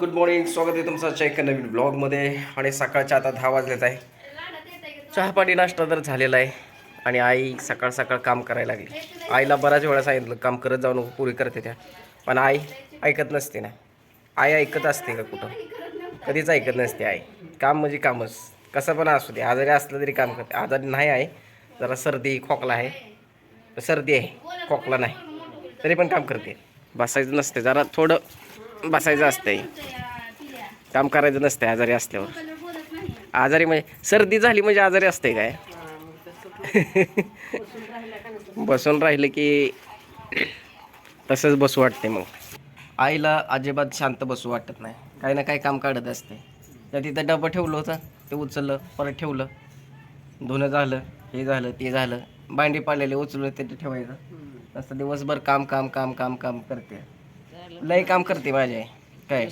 Good morning स्वागत आहे तुमचं आजच्या एका नवीन ब्लॉगमध्ये आणि सकाळच्या आता दहा वाजलेत आहे. चहापाणी नाश्ता तर झालेला आहे. आणि आई सकाळ सकाळ काम करायला लागली. आईला बऱ्याच वेळा सांगितलं काम करत जाऊ नको पुरी करते त्या. पण आई ऐकत नसते ना. आई ऐकत असते का कुठं? कधीच ऐकत नसते आई. काम म्हणजे कामच. कसं पण असू दे. आजारी असलं तरी काम करते. आजारी नाही आहे. जरा सर्दी खोकला आहे. सर्दी आहे. खोकला नाही. तरी पण काम करते. बसायचं नसते. जरा थोडं बसायचं असतंय. काम करायचं नसते आजारी असल्यावर. आजारी म्हणजे सर्दी झाली म्हणजे आजारी असते काय? बसून राहिलं की तसंच बसू वाटते मग. आईला अजिबात शांत बसू वाटत नाही. काही ना काही काम काढत असते. त्या तिथं डबं ठेवलं होतं ते उचललं परत ठेवलं. धुणं झालं हे झालं ते झालं. भांडी पाळलेले उचललं ते ठेवायचं. असं दिवसभर काम काम काम काम काम करते. लय काम करते माझे. काय?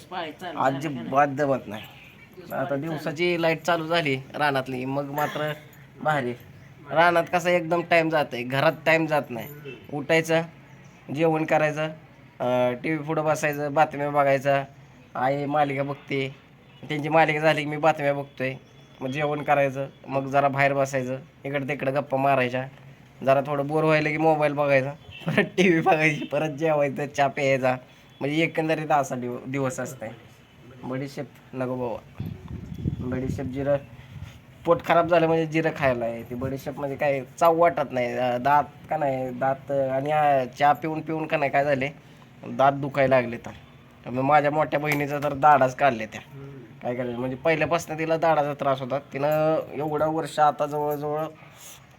अजिबात जमत नाही. आता दिवसाची लाइट चालू झाली रानातली मग मात्र भारी. रानात कसं एकदम टाईम जात आहे घरात टाईम जात नाही. उठायचं जेवण करायचं टी व्ही पुढं बसायचं बातम्या बघायचा आई मालिका बघते. त्यांची मालिका झाली की मी बातम्या बघतोय. मग जेवण करायचं मग जरा बाहेर बसायचं. इकडं तिकडं गप्पा मारायच्या. जरा थोडं बोर व्हायला की मोबाईल बघायचा. परत टी व्ही बघायची परत जेवायचं चहा प्यायचा. म्हणजे एकंदरीत असा दिव दिवस असते बडीशेप नको बाबा. बडीशेप जिरं पोट खराब झालं म्हणजे जिरं खायला आहे ती बडीशेप म्हणजे काय चाव वाटत नाही. दात का नाही दात आणि चहा पिऊन पिऊन का नाही काय झाले? दात दुखायला लागले तर. मग माझ्या मोठ्या बहिणीचा तर दाढाच काढले त्या. काय करायचं? म्हणजे पहिल्यापासून तिला दाढाचा त्रास होता. तिनं एवढं वर्ष आता जवळजवळ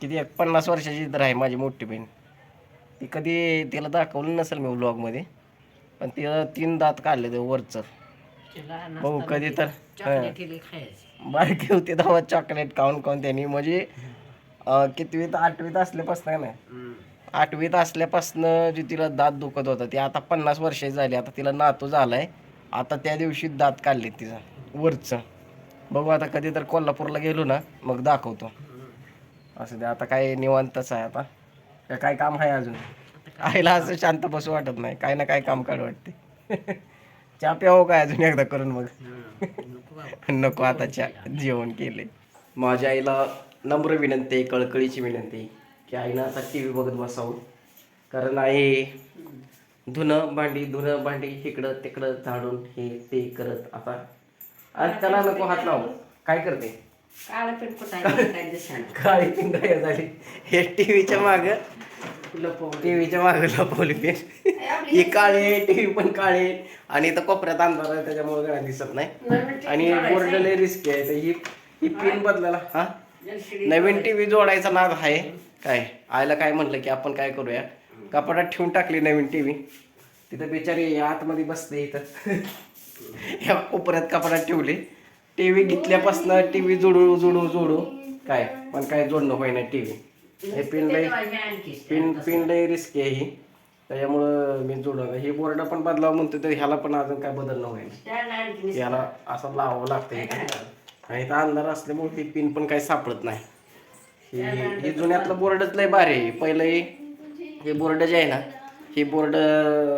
किती एक पन्नास वर्षाची तर आहे माझी मोठी बहीण. ती कधी तिला दाखवलं नसेल मी व्लॉगमध्ये पण तिला तीन दात काढले ते वरचं. बघू कधी तर. बारकी होती तेव्हा चॉकलेट खाऊन खाऊन त्यांनी. म्हणजे कितवीत आठवीत असल्यापासून ना आठवीत असल्यापासनं जी तिला दात दुखत होता ती आता पन्नास वर्षाची झाली. आता तिला नातू झालाय. आता त्या दिवशी दात काढले तिचा वरचं. बघू आता कधी तर कोल्हापूरला गेलो ना मग दाखवतो. असं ते आता काय निवांतच आहे आता. काय काम आहे अजून? आईला असं शांत बसू वाटत नाही. काय ना काय काम काढ वाटते. चहा प्यावं काय अजून एकदा करून मग नको आता चहा जेवण केले. माझ्या आईला नम्र विनंती कळकळीची विनंती की आईनं आता टी व्ही बघत बसावं. कारण आई धुणं भांडी धुणं भांडी इकडं तिकडं झाडून हे ते करत आता. आज त्याला नको हात लावू. काय करते? काळं दिसणार काळी पिंगाय झाली. हे टीव्हीच्या माग टीव्हीच्या माग लपवली पेन ही काळी टीव्ही पण काळी आहे. आणि इथं कोपऱ्यात अंधार आहे त्याच्यामुळे काय दिसत नाही. आणि बोर्ड लय रिस्की आहे तर ही ही पिन बदलायला. हा? नवीन टीव्ही जोडायचा नाद आहे. काय? आयला काय म्हटलं की आपण काय करूया? कपाटात ठेवून टाकली नवीन टीव्ही. तिथं बिचारी आतमध्ये बसते इथं. ह्या कोपऱ्यात कपाटात ठेवली. टीव्ही घेतल्यापासून टीव्ही जोडू जोडू जोडू. काय? पण काय जोडणं होईना टीव्ही. हे पिन लय पिन पिन लय रिस्की आहे ही. त्याच्यामुळं मी जोडलं हे बोर्ड पण बदलावं म्हणतो तर ह्याला पण अजून काय बदलणं होईल. याला असं लावावं लागतं इथे. आणि इथं अंधार असल्यामुळे ही पिन पण काही सापडत नाही. ही ही जुन्यातलं बोर्डच लय भारी आहे. पहिलं हे हे बोर्ड जे आहे ना हे बोर्ड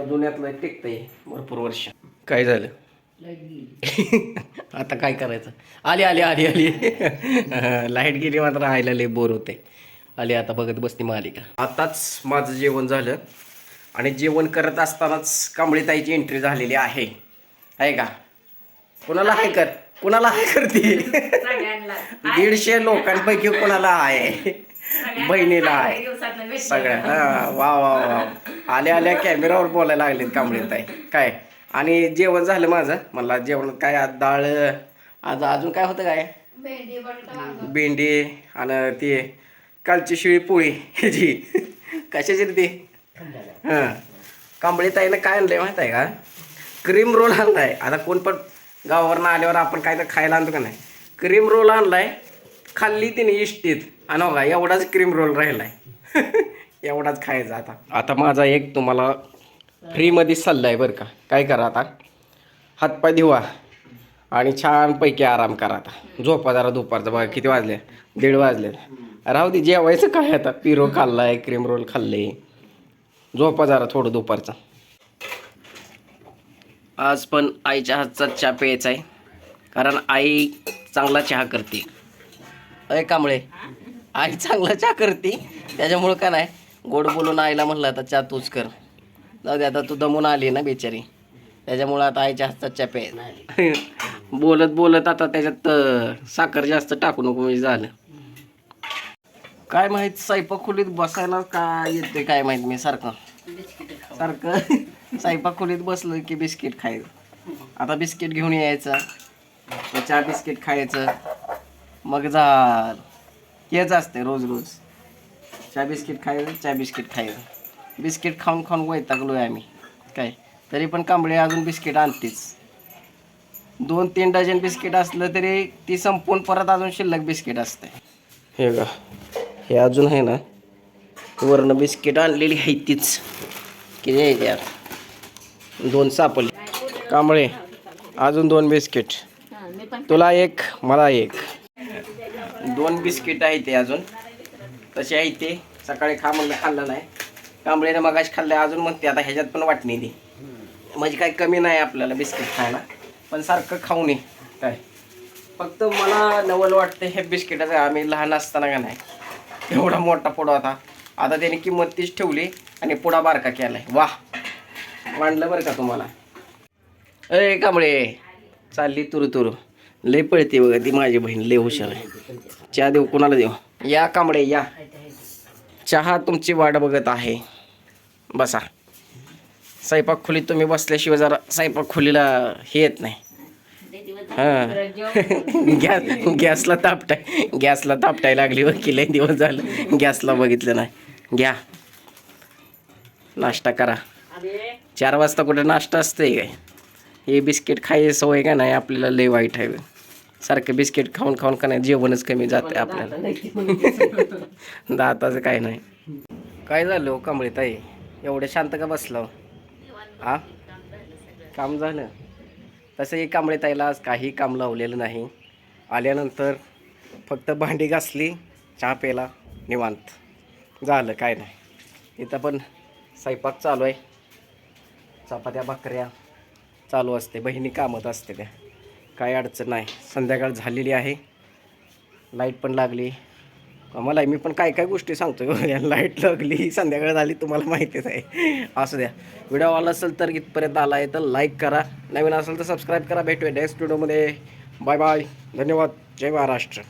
जुन्यातलं टिकतंय भरपूर वर्ष. काय झालं? आता काय करायचं? आली आली आली आली. लाइट गेली मात्र आयला लय बोर होते आली आता बघत बसती मालिका. आताच माझं जेवण झालं. आणि जेवण करत असतानाच कांबळीताईची एंट्री झालेली आहे. आहे का? कोणाला हाय कर? कोणाला हाय करते? दीडशे लोकांपैकी कोणाला आहे बहिणीला आहे सगळ्या हा वा वा वा आल्या आल्या कॅमेरावर बोलायला लागलेत कांबळीताई. काय? आणि जेवण झालं माझं? मला जेवण काय आज डाळ आज अजून काय होतं काय? भेंडी आणि ते कालची शिळी पोळी. ह्याची कशाची रे ती हां. कांबळी ताईनं काय आणलंय माहीत आहे का? क्रीम रोल आणलाय. आता कोण पण गावावरनं आल्यावर आपण काय तर खायला आणतो का नाही? क्रीम रोल आणलाय. खाल्ली तिने इष्टीत. आणि हो का एवढाच क्रीम रोल राहिलाय. एवढाच खायचा आता. आता माझा एक तुम्हाला फ्रीमध्ये सल्ला आहे बरं का. काय करा आता? हातपाय धुवा आणि छानपैकी आराम करा आता. झोपा जरा दुपारचं बघा किती वाजले? दीड वाजले. राहू दे जेवायचं काय आता? पिरो खाल्लाय क्रीम रोल खाल्ले. झोपा जरा थोडं दुपारचा. आज पण आईच्या हातचा चहा प्यायचा आहे. कारण आई चांगला चहा करते. अय कांबळे आई चांगला चहा करते. त्याच्यामुळं का नाही गोड बोलून आईला म्हणलं आता चहा तूच कर. जाऊ दे आता तू दमून आली ना बिचारी. त्याच्यामुळं आता आईच्या हातचा चहा प्याय बोलत बोलत आता त्याच्यात साखर जास्त टाकू नको म्हणजे झालं. काय माहीत स्वयंपाक खोलीत बसायला काय येते काय माहीत मी सारखं. सारखं स्वयंपाक खोलीत बसलं की बिस्किट खायचं. आता बिस्किट घेऊन यायचं चहा बिस्किट खायचं मग झालं. हेच असते रोज रोज. चहा बिस्किट खायचं चहा बिस्किट खायचं. बिस्किट खाऊन खाऊन वैतागलो आहे आम्ही. काय? तरी पण कांबळे अजून बिस्किट आणतेच. दोन तीन डझन बिस्किट असलं तरी ती संपून परत अजून शिल्लक बिस्किट असते हे का हे अजून आहे ना वरनं बिस्किट आणलेली आहे तीच. किती आहे यार? दोन सापले कांबळे अजून दोन बिस्किट. तुला एक मला एक. दोन बिस्किट आहे ते अजून. तसे आहे ते. सकाळी खा म्हणलं खाल्लं नाही. कांबळेनं मगाशी खाल्लं अजून म्हणते आता ह्याच्यात पण वाटणी दे. म्हणजे काही कमी नाही आपल्याला बिस्किट खायला. पण सारखं खाऊ नये. काय? फक्त मला नवल वाटतं हे बिस्किटाचं आम्ही लहान असताना का नाही. एवढा मोठा पुडा होता. आता त्याने किंमत तीच ठेवली आणि पुडा बारका केलाय. वाह. मांडलं बरं का तुम्हाला? अरे कांबळे. चालली तुरु तुरु लय पळते बघा ती माझी बहीण. लय हुशार आहे. चहा देऊ? कोणाला देऊ? या कांबळे या. चहा तुमची वाट बघत आहे. बसा. स्वयंपाक खोलीत तुम्ही बसल्याशिवाय जरा स्वयंपाक खोलीला हे येत नाही. हां. गॅस गॅसला तापटाय गॅसला तापटाय लागली वकील दिवस झालं. गॅसला बघितलं नाही. घ्या. नाश्ता करा. चार वाजता कुठे नाश्ता असते काय? हे बिस्किट खायची सवय का नाही? आपल्याला लय वाईट आहे सारखं बिस्किट खाऊन खाऊन का नाही? जेवणच कमी जाते आपल्याला. दाताचं काय नाही. काय झालं हो ताई? एवढं शांत का बसलं हो? आ? काम झालं? तसंही कांबळे ताईला आज काही काम लावलेलं नाही. आल्यानंतर फक्त भांडी घासली चहा प्यायला निवांत. झालं काय नाही. इथं पण स्वयंपाक चालू आहे. चपात्या भाकऱ्या चालू असते. बहिणी कामत असते त्या. काही अडचण नाही. संध्याकाळ झालेली आहे. लाइट पण लागली. मला मी पण काय काय गोष्टी सांगतो लाइट लागली संध्याकाळ झाली तुम्हाला माहितीच आहे. असू द्या. व्हिडिओ आला असेल तर इथपर्यंत आला आहे तर लाईक करा. नवीन असेल तर सबस्क्राईब करा. भेटूया नेक्स्ट व्हिडिओमध्ये बाय बाय धन्यवाद. जय महाराष्ट्र.